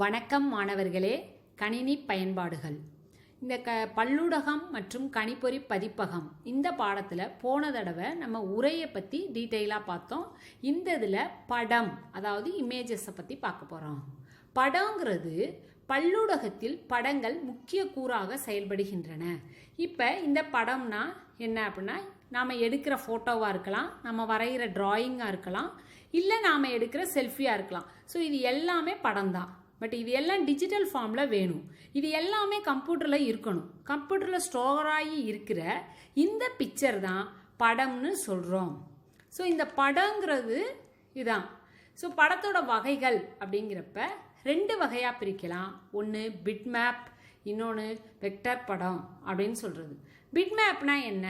வணக்கம் மாணவர்களே கணினி பயன்பாடுகள். இந்த க பல்லூடகம் மற்றும் கணிப்பொறி பதிப்பகம் இந்த பாடத்தில் போன தடவை நம்ம உரையை பற்றி டீட்டெயிலாக பார்த்தோம். இந்த இதில் படம் அதாவது இமேஜஸை பற்றி பார்க்க போகிறோம் படங்கிறது பல்லூடகத்தில் படங்கள் முக்கிய கூறாக செயல்படுகின்றன. இப்போ இந்த படம்னா என்ன அப்படின்னா நாம் எடுக்கிற ஃபோட்டோவாக இருக்கலாம் நம்ம வரைகிற ட்ராயிங்காக இருக்கலாம் இல்லை நாம் எடுக்கிற செல்ஃபியாக இருக்கலாம். ஸோ இது எல்லாமே படம் தான் பட் இது எல்லாம் டிஜிட்டல் ஃபார்மில் வேணும். இது எல்லாமே கம்ப்யூட்டரில் இருக்கணும். கம்ப்யூட்டரில் ஸ்டோராகி இருக்கிற இந்த பிக்சர் தான் படம்னு சொல்கிறோம் ஸோ இந்த படங்கிறது இதான். ஸோ படத்தோட வகைகள் அப்படிங்கிறப்ப ரெண்டு வகையாக பிரிக்கலாம். ஒன்று பிட் மேப் இன்னொன்று வெக்டர் படம் அப்படின்னு சொல்கிறது பிட் மேப்னா என்ன?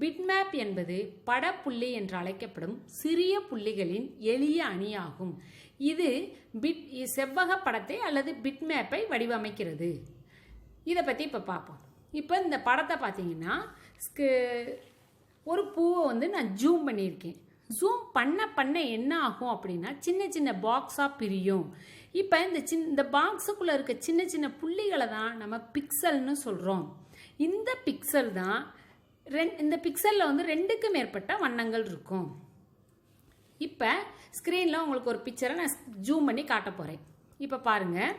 பிட் மேப் என்பது படப்புள்ளி என்று அழைக்கப்படும் சிறிய புள்ளிகளின் எளிய அணியாகும். இது பிட் செவ்வக படத்தை அல்லது பிட் மேப்பை வடிவமைக்கிறது. இதை பற்றி இப்போ பார்ப்போம் இப்போ இந்த படத்தை பார்த்தீங்கன்னா ஒரு பூவை வந்து நான் ஜூம் பண்ணியிருக்கேன். ஜூம் பண்ண பண்ண என்ன ஆகும் அப்படின்னா சின்ன சின்ன பாக்ஸாக பிரியும். இப்போ இந்த சின் இந்த பாக்ஸுக்குள்ளே இருக்க சின்ன சின்ன புள்ளிகளை தான் நம்ம பிக்சல்னு சொல்கிறோம் இந்த பிக்சல் தான் ரெண் இந்த பிக்சலில் வந்து ரெண்டுக்கு மேற்பட்ட வண்ணங்கள் இருக்கும். இப்போ ஸ்க்ரீனில் உங்களுக்கு ஒரு பிக்சரை நான் ஜூம் பண்ணி காட்ட போகிறேன் இப்போ பாருங்கள்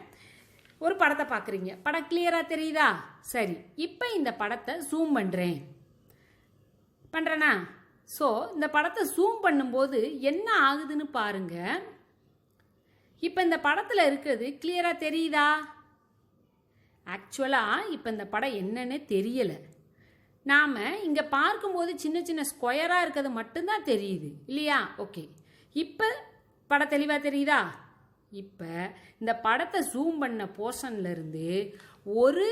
ஒரு படத்தை பார்க்குறீங்க. படம் கிளியராக தெரியுதா? சரி. இப்போ இந்த படத்தை ஜூம் பண்ணுறேன் பண்ணுறேனா ஸோ இந்த படத்தை ஜூம் பண்ணும்போது என்ன ஆகுதுன்னு பாருங்க. இப்போ இந்த படத்தில் இருக்கிறது கிளியராக தெரியுதா? ஆக்சுவலாக இப்போ இந்த படம் என்னன்னு தெரியலை. நாம் இங்கே பார்க்கும்போது சின்ன சின்ன ஸ்கொயராக இருக்கிறது மட்டும்தான் தெரியுது. இல்லையா? ஓகே இப்போ படம் தெளிவாக தெரியுதா? இப்போ இந்த படத்தை ஜூம் பண்ண போர்ஷன்லேருந்து ஒரு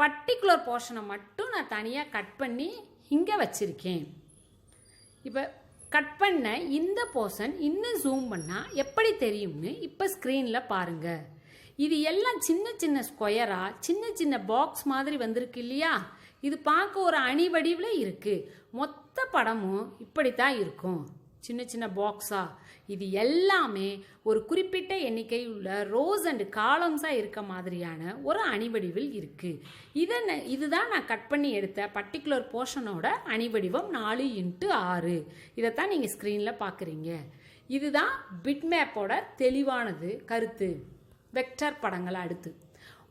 பர்டிகுலர் போர்ஷனை மட்டும் நான் தனியாக கட் பண்ணி இங்கே வச்சுருக்கேன். இப்போ கட் பண்ண இந்த போர்ஷன் இன்னும் ஜூம் பண்ணால் எப்படி தெரியும்னு இப்போ ஸ்க்ரீனில் பாருங்கள் இது எல்லாம் சின்ன சின்ன ஸ்கொயராக சின்ன சின்ன பாக்ஸ் மாதிரி வந்திருக்கு இல்லையா? இது பார்க்க ஒரு அணி வடிவில் இருக்குது மொத்த படமும் இப்படித்தான் இருக்கும். சின்ன சின்ன பாக்ஸா இது எல்லாமே ஒரு குறிப்பிட்ட எண்ணிக்கை உள்ள ரோஸ் அண்ட் காலம்ஸாக இருக்க மாதிரியான ஒரு அணிவடிவில் இருக்குது இதை இதுதான் நான் கட் பண்ணி எடுத்த பர்டிகுலர் போர்ஷனோட அணிவடிவம் நாலு இன்ட்டு ஆறு. இதைத்தான் நீங்கள் ஸ்க்ரீனில் பார்க்குறீங்க இதுதான் பிட்மேப்போட தெளிவானது கருத்து. வெக்டர் படங்கள் அடுத்து.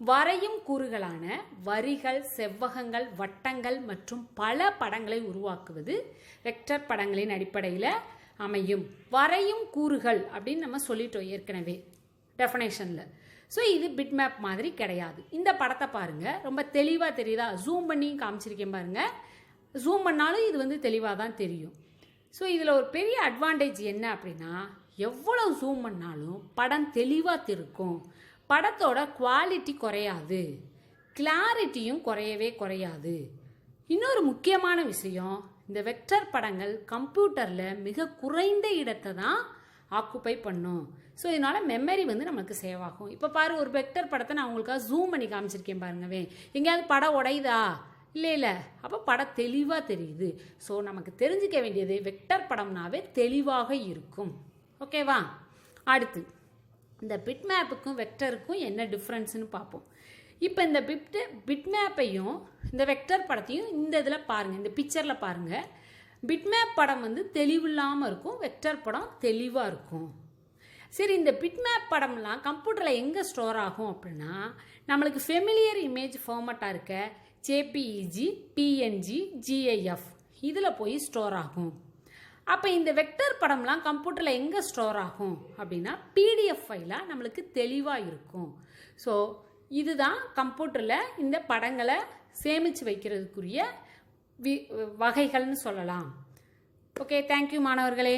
வரையும் கூறுகளான வரிகள் செவ்வகங்கள் வட்டங்கள் மற்றும் பல படங்களை உருவாக்குவது வெக்டர் படங்களின் அடிப்படையில் அமையும். வரையும் கூறுகள் அப்படின்னு நம்ம சொல்லிட்டோம் ஏற்கனவே டெஃபனேஷனில் ஸோ இது பிட் மேப் மாதிரி கிடையாது. இந்த படத்தை பாருங்கள் ரொம்ப தெளிவாக தெரியுதா? ஜூம் பண்ணி காமிச்சிருக்கேன் பாருங்கள் ஜூம் பண்ணாலும் இது வந்து தெளிவாக தான் தெரியும். ஸோ இதில் ஒரு பெரிய அட்வான்டேஜ் என்ன அப்படின்னா எவ்வளோ ஜூம் பண்ணாலும் படம் தெளிவாக இருக்கும் படத்தோட குவாலிட்டி குறையாது. கிளாரிட்டியும் குறையவே குறையாது. இன்னொரு முக்கியமான விஷயம் இந்த வெக்டர் படங்கள் கம்ப்யூட்டரில் மிக குறைந்த இடத்தை தான் ஆக்குப்பை பண்ணும். ஸோ இதனால் மெமரி வந்து நமக்கு சேவ் ஆகும். இப்போ பாரு ஒரு வெக்டர் படத்தை நான் உங்களுக்காக ஜூம் பண்ணி காமிச்சிருக்கேன் பாருங்கவே எங்கேயாவது படம் உடையுதா? இல்லை இல்லை. அப்போ படம் தெளிவாக தெரியுது. ஸோ நமக்கு தெரிஞ்சுக்க வேண்டியது வெக்டர் படம்னாவே தெளிவாக இருக்கும். ஓகேவா அடுத்து இந்த பிட் மேப்புக்கும் வெக்டருக்கும் என்ன டிஃப்ரென்ஸ்னு பார்ப்போம். இப்போ இந்த பிட் பிட் மேப்பையும் இந்த வெக்டர் படத்தையும் இந்த இதில் பாருங்கள் இந்த பிக்சரில் பாருங்கள் பிட் மேப் படம் வந்து தெளிவில்லாமல் இருக்கும் வெக்டர் படம் தெளிவாக இருக்கும். சரி இந்த பிட் மேப் படம்லாம் கம்ப்யூட்டரில் எங்கே ஸ்டோர் ஆகும் அப்படின்னா நம்மளுக்கு ஃபெமிலியர் இமேஜ் ஃபார்மட்டாக இருக்க ஜேபிஇஜி பிஎன்ஜி ஜிஐஎஃப் இதில் போய் ஸ்டோர் ஆகும். அப்போ இந்த வெக்டர் படம்லாம் கம்ப்யூட்டரில் எங்கே ஸ்டோர் ஆகும்? அப்படின்னா பிடிஎஃப் ஃபைலாக நம்மளுக்கு தெளிவாக இருக்கும். ஸோ இதுதான் கம்ப்யூட்டரில் இந்த படங்களை சேமித்து வைக்கிறதுக்குரிய வி வகைகள்னு சொல்லலாம். ஓகே தேங்க்யூ மாணவர்களே.